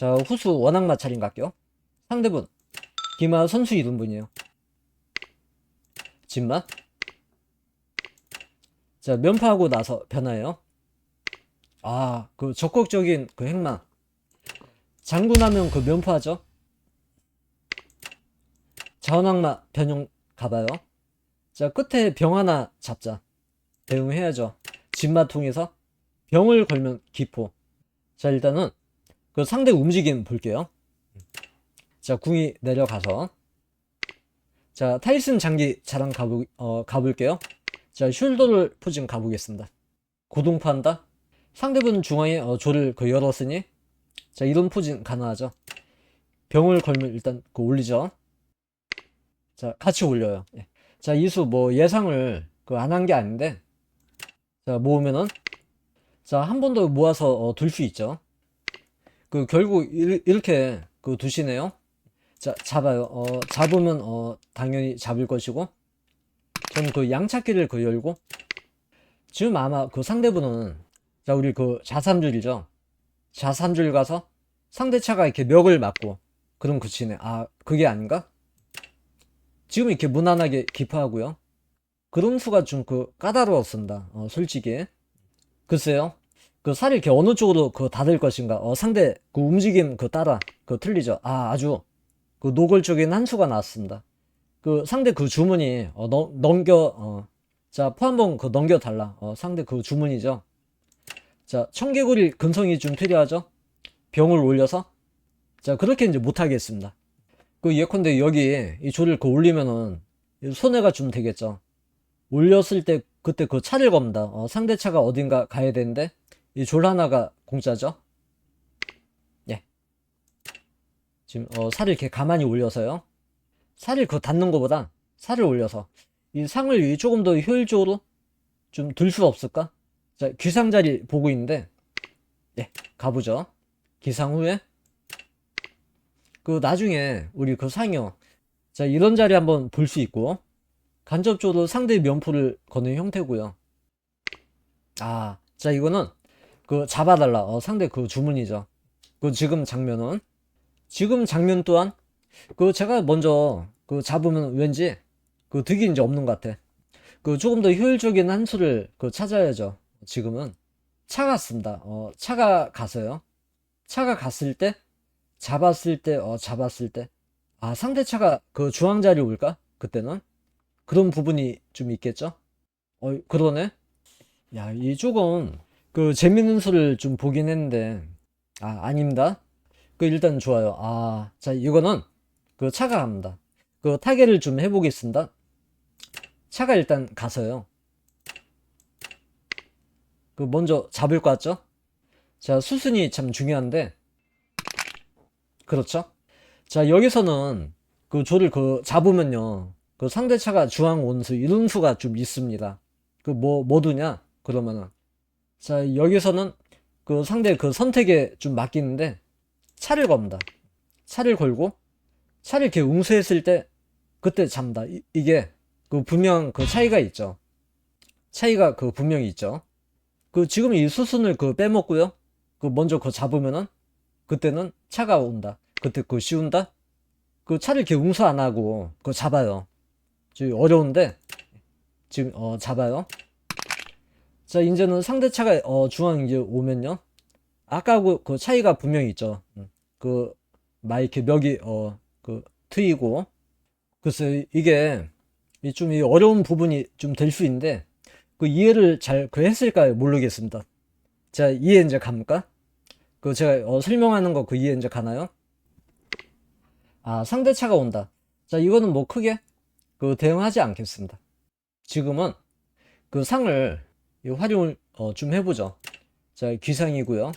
자, 후수 원악 마찰인 갈게요. 상대분, 기마 선수 이름분이에요. 진마. 자, 면파하고 나서 변화예요. 아, 그 적극적인 그 행망. 장군하면 그 면파하죠. 자원악마 변형 가봐요. 자, 끝에 병 하나 잡자. 대응해야죠. 진마 통해서 병을 걸면 기포. 자, 일단은 그 상대 움직임 볼게요. 자, 궁이 내려가서. 자, 타이슨 장기 자랑 가보, 어, 가볼게요. 자, 숄더를 포징 가보겠습니다. 고동파한다. 상대분 중앙에 어, 조를 그 열었으니, 자, 이런 포징 가능하죠. 병을 걸면 일단 그 올리죠. 자, 같이 올려요. 예. 자, 이수 뭐 예상을 그 안 한 게 아닌데, 자, 모으면은, 자, 한 번 더 모아서 어, 둘 수 있죠. 그 결국 이, 이렇게 그 두시네요. 자, 잡아요. 어, 잡으면 어, 당연히 잡을 것이고, 저는 그 양찾기를 그 열고, 지금 아마 그 상대분은, 자, 우리 그 자삼줄이죠. 자삼줄 가서 상대차가 이렇게 멱을 맞고, 그럼 그치네. 아, 그게 아닌가? 지금 이렇게 무난하게 기포하고요. 그런 수가 좀 그 까다로웠습니다. 어, 솔직히. 글쎄요. 그 살이 이렇게 어느 쪽으로 그 닫을 것인가. 어, 상대 그 움직임 그 따라 그 틀리죠. 아, 아주 그 노골적인 한 수가 나왔습니다. 그 상대 그 주문이 어, 넘, 넘겨 어, 자, 포 한번 그 넘겨 달라. 어, 상대 그 주문이죠. 자, 청개구리 근성이 좀 필요하죠. 병을 올려서 자, 그렇게 이제 못 하겠습니다. 그 예컨대 여기 이 조를 그 올리면은 이 손해가 좀 되겠죠. 올렸을 때 그때 그 차를 겁니다. 어, 상대 차가 어딘가 가야 되는데 이 졸 하나가 공짜죠. 예. 지금 어, 살을 이렇게 가만히 올려서요. 살을 그 닿는 것보다 살을 올려서 이 상을 이 조금 더 효율적으로 좀 들 수 없을까? 자, 귀상 자리 보고 있는데 예, 가보죠. 기상 후에 그 나중에 우리 그 상여 자 이런 자리 한번 볼 수 있고 간접적으로 상대 면포를 거는 형태고요. 아, 자 이거는 그 잡아달라 어, 상대 그 주문이죠. 그 지금 장면은 지금 장면 또한 그 제가 먼저 그 잡으면 왠지 그 득이 이제 없는 것 같아. 그 조금 더 효율적인 한 수를 그 찾아야죠. 지금은 차가 습니다 어, 차가 가서요. 차가 갔을 때 잡았을 때, 어, 잡았을 때. 아, 상대 차가 그 중앙 자리 올까? 그때는? 그런 부분이 좀 있겠죠? 어, 그러네? 야, 이 조금, 그, 재밌는 수를 좀 보긴 했는데, 아, 아닙니다. 그, 일단 좋아요. 아, 자, 이거는, 그, 차가 갑니다. 그, 타겟을 좀 해보겠습니다. 차가 일단 가서요. 그, 먼저 잡을 것 같죠? 자, 수순이 참 중요한데, 그렇죠? 자, 여기서는 그 조를 그 잡으면요. 그 상대차가 중앙 원수 이런 수가 좀 있습니다. 그 뭐, 뭐 두냐? 그러면은. 자, 여기서는 그 상대 그 선택에 좀 맡기는데 차를 겁니다. 차를 걸고 차를 이렇게 응수했을 때 그때 잡니다. 이, 이게 그 분명 그 차이가 있죠. 차이가 그 분명히 있죠. 그 지금 이 수순을 그 빼먹고요. 그 먼저 그 잡으면은 그때는 차가 온다. 그때 그 쉬운다? 그 차를 이렇게 응수 안 하고 그거 잡아요. 지금 어려운데 지금 어 잡아요. 자 이제는 상대 차가 어 중앙 이제 오면요. 아까하고 그 차이가 분명히 있죠. 음. 그 마이크 멱이 어 그 트이고 글쎄 이게 좀이 어려운 부분이 좀 될 수 있는데 그 이해를 잘 그 했을까요? 모르겠습니다. 자 이해 이제 갑니까? 그 제가 어, 설명하는 거 그 이해 이제 가나요? 아 상대차가 온다. 자 이거는 뭐 크게 그 대응하지 않겠습니다. 지금은 그 상을 이 활용을 어, 좀 해보죠. 자 귀상이고요.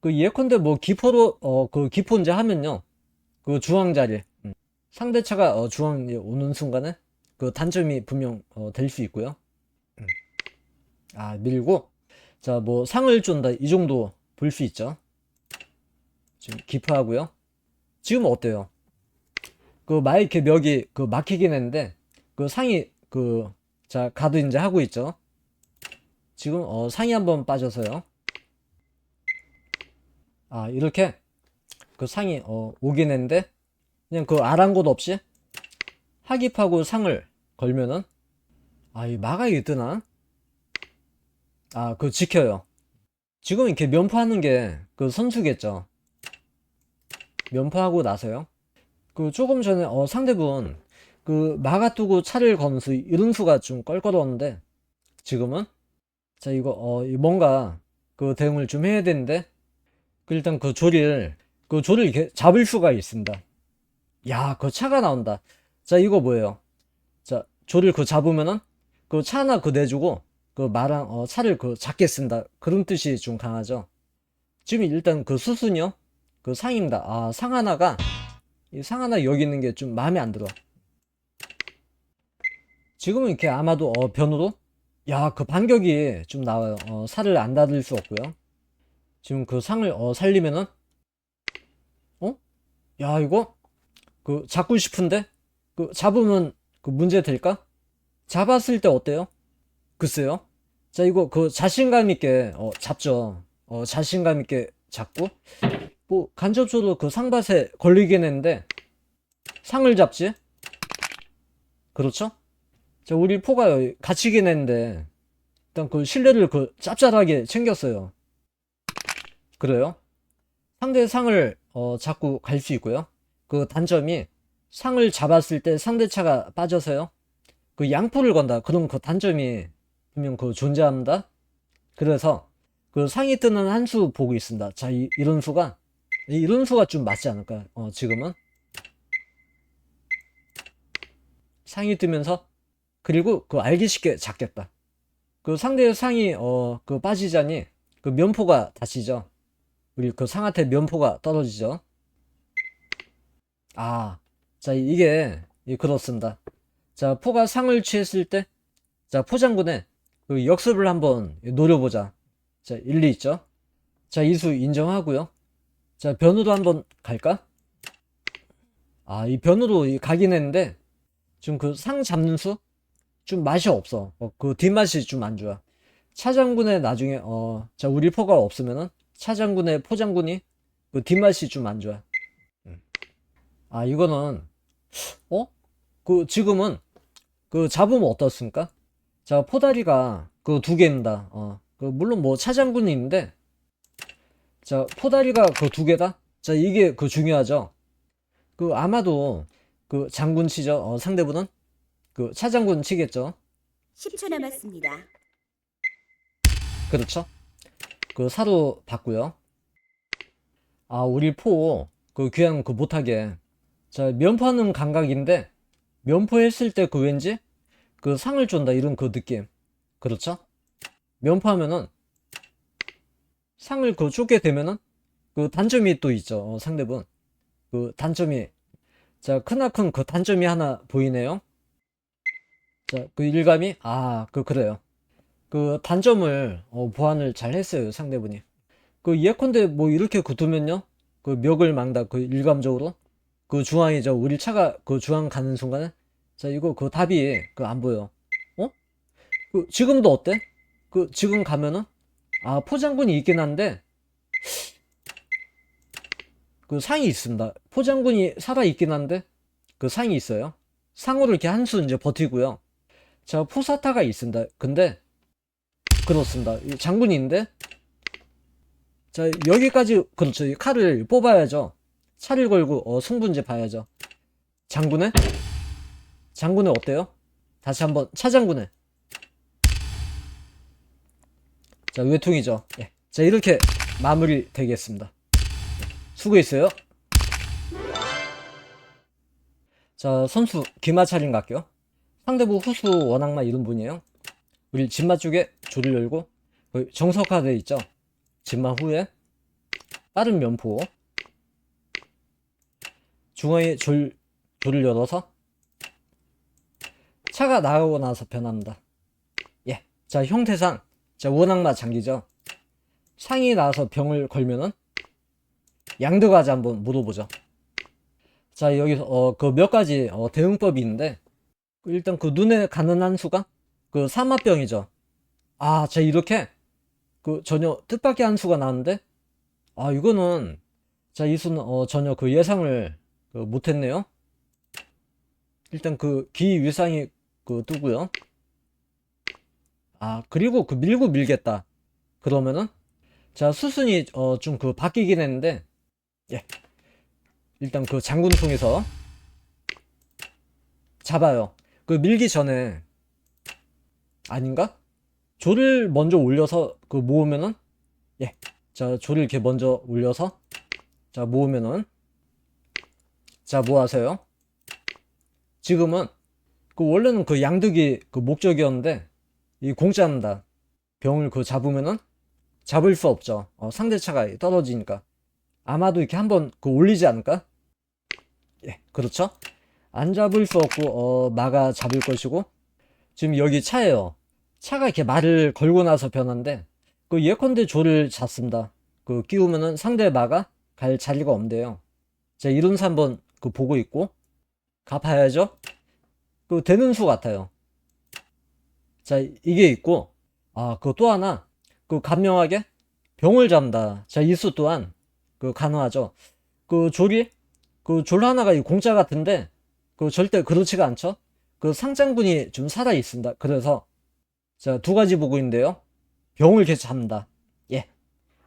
그 예컨대 뭐 기포로 어 그 기포 이제 하면요. 그 중앙 자리 음. 상대차가 어, 중앙에 오는 순간에 그 단점이 분명 어, 될 수 있고요. 음. 아 밀고 자 뭐 상을 준다 이 정도 볼 수 있죠. 지금 기포하고요. 지금 어때요? 그 마이크 멱이 그 막히긴 했는데 그 상이 그 자 가드 이제 하고 있죠. 지금 어 상이 한번 빠져서요. 아 이렇게 그 상이 어, 오긴 했는데 그냥 그 아랑곳 없이 하깁하고 상을 걸면은 아 이 마가이 뜨나? 아 그 지켜요. 지금 이렇게 면포하는 게 그 선수겠죠. 면포하고 나서요. 그 조금 전에 어 상대분 그 마가 뜨고 차를 거는 수 이런 수가 좀 껄끄러웠는데 지금은 자 이거 어이 뭔가 그 대응을 좀 해야 되는데 그 일단 그 조리를 그 조를 이렇게 잡을 수가 있습니다. 야, 그 차가 나온다. 자, 이거 뭐예요? 자, 조를 그 잡으면은 그차 하나 그 내주고 그 마랑 어, 차를 그 잡게 쓴다. 그런 뜻이 좀 강하죠. 지금 일단 그 수순이요. 그 상입니다. 아, 상 하나가 이 상 하나 여기 있는 게 좀 마음에 안 들어. 지금은 이렇게 아마도 어, 변으로 야, 그 반격이 좀 나와요. 어, 살을 안 닫을 수 없고요. 지금 그 상을 어, 살리면은 어? 야, 이거 그 잡고 싶은데 그 잡으면 그 문제 될까? 잡았을 때 어때요? 글쎄요. 자, 이거 그 자신감 있게 어, 잡죠. 어, 자신감 있게 잡고 뭐 간접적으로 그 상밭에 걸리긴 했는데 상을 잡지? 그렇죠? 자, 우리 포가 갇히긴 했는데 일단 그 신뢰를 그 짭짤하게 챙겼어요. 그래요? 상대 상을 어, 잡고 갈 수 있고요. 그 단점이 상을 잡았을 때 상대 차가 빠져서요. 그 양포를 건다. 그럼 그 단점이 분명 그 존재합니다. 그래서 그 상이 뜨는 한 수 보고 있습니다. 자, 이, 이런 수가 이- 이런 수가 좀 맞지 않을까? 어, 지금은 상이 뜨면서 그리고 그 알기 쉽게 잡겠다. 그 상대의 상이 어, 그 빠지자니 그 면포가 다치죠. 우리 그 상한테 면포가 떨어지죠. 아, 자, 이게, 이 그렇습니다. 자, 포가 상을 취했을 때, 자, 포장군의 그 역습을 한번 노려보자. 자, 일리 있죠? 자, 이수 인정하고요. 자, 변으로 한번 갈까? 아, 이 변으로 이 가긴 했는데, 좀그상 잡는 수? 좀 맛이 없어. 어, 그 뒷맛이 좀 안 좋아. 차장군의 나중에, 어, 자, 우리 포가 없으면은, 차장군의 포장군이 그 뒷맛이 좀 안 좋아. 아, 이거는, 어? 그, 지금은, 그, 잡으면 어떻습니까? 자, 포다리가 그 두 개입니다. 어, 그, 물론 뭐 차장군이 있는데, 자, 포다리가 그 두 개다? 자, 이게 그 중요하죠. 그, 아마도, 그, 장군 치죠. 어, 상대분은? 그, 차장군 치겠죠. 10초 남았습니다. 그렇죠? 그, 사로 봤고요 아, 우리 포, 그, 귀한 그 못하게. 자, 면포하는 감각인데, 면포했을 때 그 왠지, 그 상을 준다, 이런 그 느낌. 그렇죠? 면포하면은, 상을 그 쫓게 되면은, 그 단점이 또 있죠, 어, 상대분. 그 단점이. 자, 크나큰 그 단점이 하나 보이네요. 자, 그 일감이, 아, 그, 그래요. 그 단점을, 어, 보완을 잘 했어요, 상대분이. 그 예컨대 뭐 이렇게 굳으면요, 그 멱을 망다, 그 일감적으로. 그 중앙이 죠. 우리 차가 그 중앙 가는 순간에 자 이거 그 답이 그 안 보여. 어? 그 지금도 어때? 그 지금 가면은 아 포장군이 있긴 한데 그 상이 있습니다. 포장군이 살아 있긴 한데 그 상이 있어요. 상으로 이렇게 한 수 이제 버티고요. 자 포사타가 있습니다. 근데 그렇습니다. 이 장군인데 자 여기까지 그렇죠. 이 칼을 뽑아야죠. 차를 걸고 어, 승부인지 봐야죠. 장군의? 장군의 어때요? 다시 한번 차장군의. 자 외통이죠. 예. 자 이렇게 마무리 되겠습니다. 예. 수고했어요. 자 선수 김하철인 갈게요. 상대부 후수 원악마 이런 분이에요. 우리 진마 쪽에 조를 열고 정석화되어 있죠. 진마 후에 빠른 면포 중앙에 졸, 졸을 열어서 차가 나가고 나서 변합니다. 예. 자, 형태상. 자, 원악마 장기죠. 상이 나와서 병을 걸면은 양드가지 한번 물어보죠. 자, 여기서, 어, 그 몇 가지, 어, 대응법이 있는데, 일단 그 눈에 가는 한 수가 그 사마병이죠. 아, 자, 이렇게 그 전혀 뜻밖의 한 수가 나왔는데, 아, 이거는 자, 이 수는 어, 전혀 그 예상을 그 못했네요. 일단 그 기 위상이 그 뜨고요. 아, 그리고 그 밀고 밀겠다. 그러면은 자, 수순이 어, 좀 그 바뀌긴 했는데 예. 일단 그 장군 통해서 잡아요. 그 밀기 전에 아닌가? 조를 먼저 올려서 그 모으면은 예. 자, 조를 이렇게 먼저 올려서 자, 모으면은 자, 뭐 하세요? 지금은 그 원래는 그 양득이 그 목적이었는데 이 공짜입니다. 병을 그 잡으면은 잡을 수 없죠. 어, 상대차가 떨어지니까. 아마도 이렇게 한번 그 올리지 않을까? 예, 그렇죠? 안 잡을 수 없고 어, 마가 잡을 것이고 지금 여기 차예요. 차가 이렇게 말을 걸고 나서 변한데 그 예컨대 조를 잡습니다. 그 끼우면은 상대 마가 갈 자리가 없대요. 자, 이런 수 한번 그 보고 있고 가봐야죠. 그 되는 수 같아요. 자, 이게 있고 아, 그 또 하나 그 간명하게 병을 잡는다. 자, 이 수 또한 그 가능하죠. 그 조리 그 졸 하나가 이 공짜 같은데 그 절대 그렇지가 않죠. 그 상장분이 좀 살아 있습니다. 그래서 자, 두 가지 보고 있는데요. 병을 계속 잡는다. 예.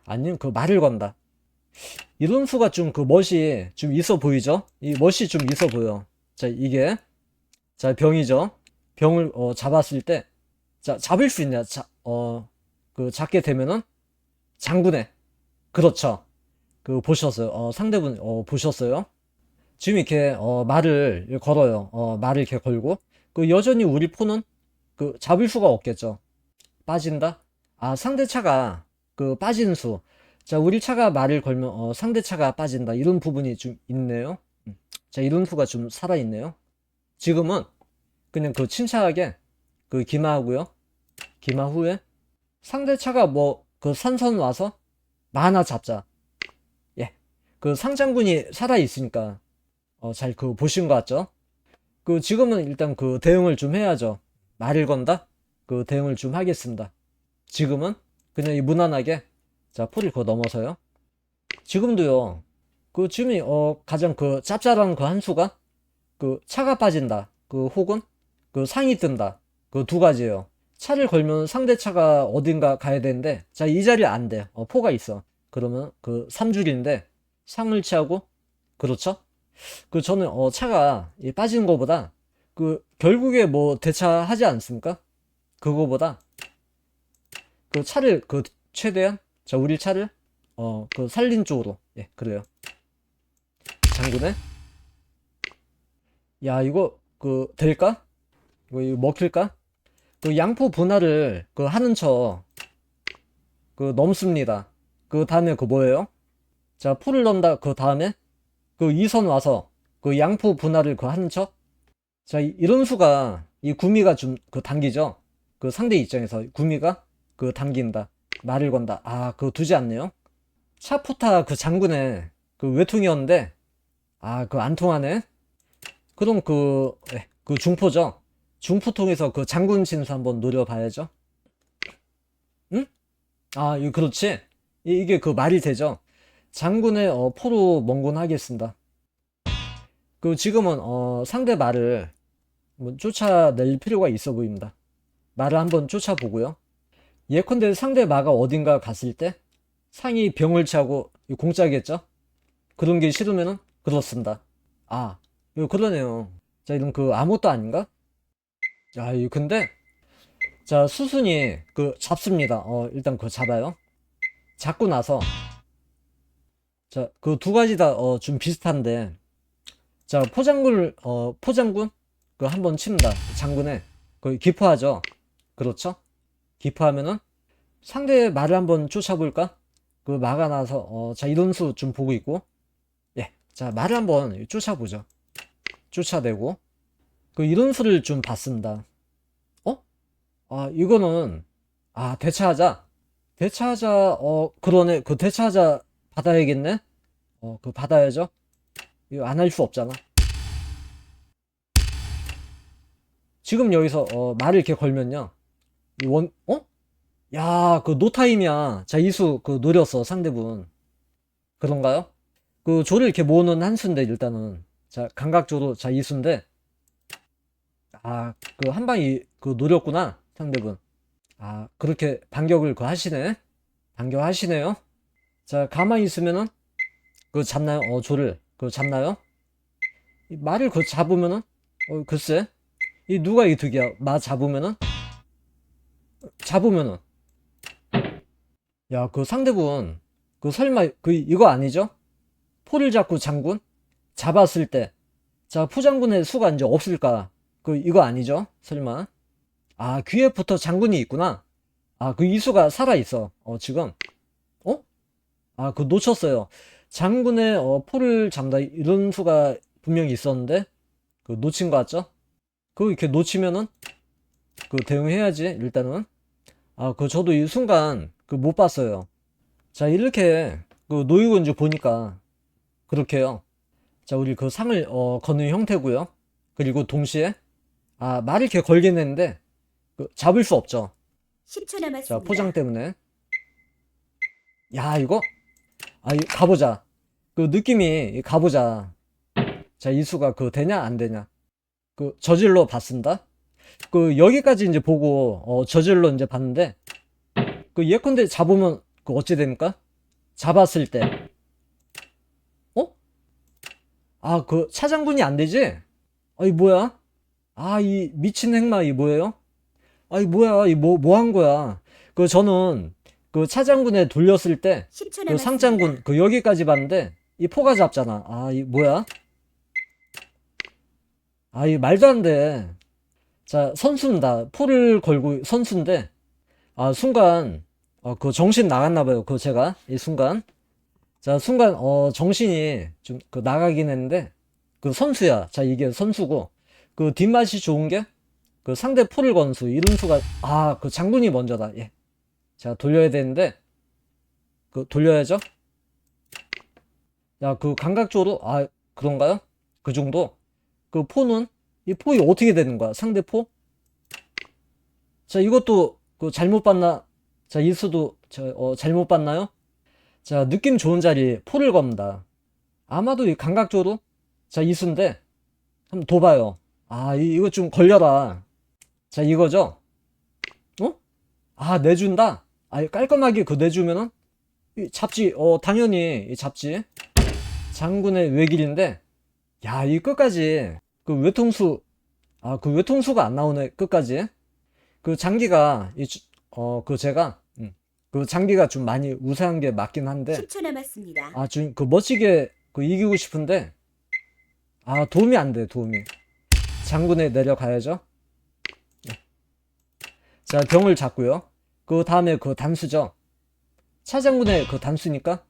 아니면 그 말을 건다. 이런 수가 좀 그 멋이 좀 있어 보이죠? 이 멋이 좀 있어 보여. 자, 이게 자, 병이죠. 병을 어, 잡았을 때 자, 잡을 수 있냐? 자, 어, 그 잡게 되면은 장군에 그렇죠. 그 보셨어요. 어, 상대분 어, 보셨어요? 지금 이렇게 어, 말을 걸어요. 어, 말을 이렇게 걸고 그 여전히 우리 포는 그 잡을 수가 없겠죠. 빠진다? 아, 상대 차가 그 빠지는 수. 자, 우리 차가 말을 걸면 어, 상대 차가 빠진다. 이런 부분이 좀 있네요. 음. 자, 이런 수가 좀 살아 있네요. 지금은 그냥 그 침착하게 그 기마하고요. 기마 후에 상대 차가 뭐 그 산선 와서 만화 잡자. 예. 그 상장군이 살아 있으니까 어, 잘 그 보신 것 같죠? 그 지금은 일단 그 대응을 좀 해야죠. 말을 건다? 그 대응을 좀 하겠습니다. 지금은 그냥 이 무난하게 자 포를 그 넘어서요. 지금도요. 그 지금이 어 가장 그 짭짤한 그 한 수가 그 차가 빠진다. 그 혹은 그 상이 뜬다. 그 두 가지예요. 차를 걸면 상대 차가 어딘가 가야 되는데 자 이 자리에 안 돼. 어 포가 있어. 그러면 그 3줄인데 상을 취하고 그렇죠? 그 저는 어 차가 이 빠지는 것보다 그 결국에 뭐 대차하지 않습니까? 그거보다 그 차를 그 최대한 자 우리 차를 어 그 살린 쪽으로 예 그래요 장군에 야 이거 그 될까? 이거, 이거 먹힐까? 그 양포 분할을 그 하는 척 그 넘습니다 그 다음에 그 뭐예요? 자 포를 넣는다 그 다음에 그 이선 와서 그 양포 분할을 그 하는 척? 자, 이- 이런 수가 이 구미가 좀 그 당기죠? 그 상대 입장에서 구미가 그 당긴다. 말을 건다. 아, 그거 두지 않네요? 차포타 그 장군의 그 외통이었는데, 아, 그 안 통하네? 그럼 그, 예, 그 중포죠? 중포 통해서 그 장군 진수 한번 노려봐야죠? 응? 아, 그렇지? 이- 이게 그 말이 되죠? 장군의 어, 포로 멍군하겠습니다. 그 지금은 어, 상대 말을 뭐 쫓아낼 필요가 있어 보입니다. 말을 한번 쫓아보고요. 예컨대 상대 마가 어딘가 갔을 때 상이 병을 차고 공짜겠죠? 그런 게 싫으면은 그렇습니다. 아, 이거 그러네요. 자, 이런 그 아무것도 아닌가? 야, 이 근데 자 수순이 그 잡습니다. 어, 일단 그거 잡아요. 잡고 나서 자, 그 두 가지 다, 어, 좀 비슷한데. 자, 포장군, 어, 포장군? 그 한번 칩니다. 장군에. 그 기포하죠? 그렇죠? 기포하면은 상대의 말을 한번 쫓아볼까? 그 나서, 어, 자, 이런 수좀 보고 있고. 예. 자, 말을 한번 쫓아보죠. 쫓아내고. 그 이런 수를 좀 봤습니다. 어? 아, 이거는, 아, 대차하자. 대차하자, 어, 그러네. 그 대차하자 받아야겠네? 어, 그 받아야죠? 이거 안 할 수 없잖아. 지금 여기서, 어, 말을 이렇게 걸면요. 이 원, 어? 야, 그 노타임이야. 자, 이수, 그 노렸어, 상대분. 그런가요? 그 조를 이렇게 모으는 한 수인데 일단은 자 감각조로 자 이수인데 아 그 한 방이 그 노렸구나 상대분 아 그렇게 반격을 그 하시네 반격하시네요 자 가만히 있으면은 그 잡나요? 어 조를 그 잡나요? 이 말을 그 잡으면은 어 글쎄 이 누가 이 득이야? 마 잡으면은? 잡으면은? 야 그 상대분 그 설마 그 이거 아니죠? 포를 잡고 장군 잡았을 때 자 포장군의 수가 이제 없을까? 그 이거 아니죠? 설마? 아 귀에 붙어 장군이 있구나. 아 그 이수가 살아 있어. 어 지금. 어? 아그 놓쳤어요. 장군의 어, 포를 잡다. 이런 수가 분명히 있었는데 그 놓친 거 같죠? 그 이렇게 놓치면은 그 대응해야지 일단은. 아 그 저도 이 순간 그 못 봤어요. 자 이렇게 그 놓이고 이제 보니까 그렇게요. 자 우리 그 상을 어, 거는 형태고요. 그리고 동시에 아 말을 이렇게 걸긴 했는데 그 잡을 수 없죠. 10초 남았습니다. 자 포장 때문에. 야 이거 아 이- 가보자. 그 느낌이 이 가보자. 자 이수가 그 되냐 안 되냐? 그 저질러 봤습니다. 그 여기까지 이제 보고 어 저질러 이제 봤는데 그 예컨대 잡으면 그 어찌 됩니까? 잡았을 때. 어? 아 그 차장군이 안 되지? 아이 뭐야? 아 이 미친 행마 이 뭐예요? 아이 뭐야? 이 뭐 뭐 한 거야? 그 저는 그 차장군에 돌렸을 때 10초 그. 상장군 그 여기까지 봤는데 이 포가 잡잖아. 아 이 뭐야? 아 이 말도 안 돼 자 선수입니다 포를 걸고 선수인데 아 순간 어 그 정신 나갔나 봐요. 그 제가 이 순간. 자 순간 어 정신이 좀 그 나가긴 했는데 그 선수야. 자 이게 선수고. 그 뒷맛이 좋은 게 그 상대 포를 건수 이런 수가 아 그 장군이 먼저다. 예 자 돌려야 되는데 그 돌려야죠? 야 그 감각적으로 아 그런가요? 그 정도? 그 포는 이 포이 어떻게 되는 거야? 상대 포? 자 이것도 그 잘못 봤나? 자 이수도 저, 어, 잘못 봤나요? 자 느낌 좋은 자리 포를 겁니다. 아마도 이 감각적으로 자 이수인데 한번 둬봐요. 아 이, 이거 좀 걸려라. 자 이거죠? 어? 아 내준다 아 깔끔하게 그 내주면은 이 잡지 어 당연히 이 잡지. 장군의 외길인데 야 이 끝까지 그 외통수 아 그 외통수가 안 나오네 끝까지. 그 장기가 어그 제가 음, 그 장기가 좀 많이 우세한 게 맞긴 한데. 10초 남았습니다. 아좀그 멋지게 그 이기고 싶은데 아 도움이 안 돼 도움이. 장군에 내려가야죠. 네. 자 병을 잡고요 그 다음에 그 단수죠? 차장군의 그 단수니까?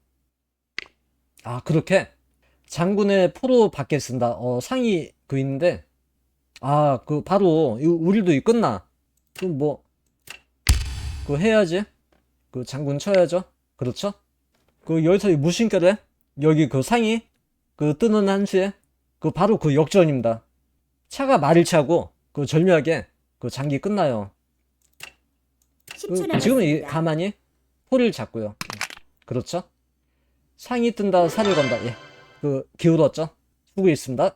아 그렇게? 장군의 포로 받게 쓴다. 어 상이 그 있는데? 아 그 바로 우리도 이 끝나. 그럼 뭐그 해야지. 그 장군 쳐야죠. 그렇죠? 그 여기서 이 무신결에 여기 그 상이 그 뜨는 한수에 그 바로 그 역전입니다. 차가 말을 차고 그 절묘하게 그 장기 끝나요. 10초 그. 지금은 이 가만히 포를 잡고요. 예. 그렇죠? 상이 뜬다 살을 건다. 예. 그 기울었죠? 후고 있습니다.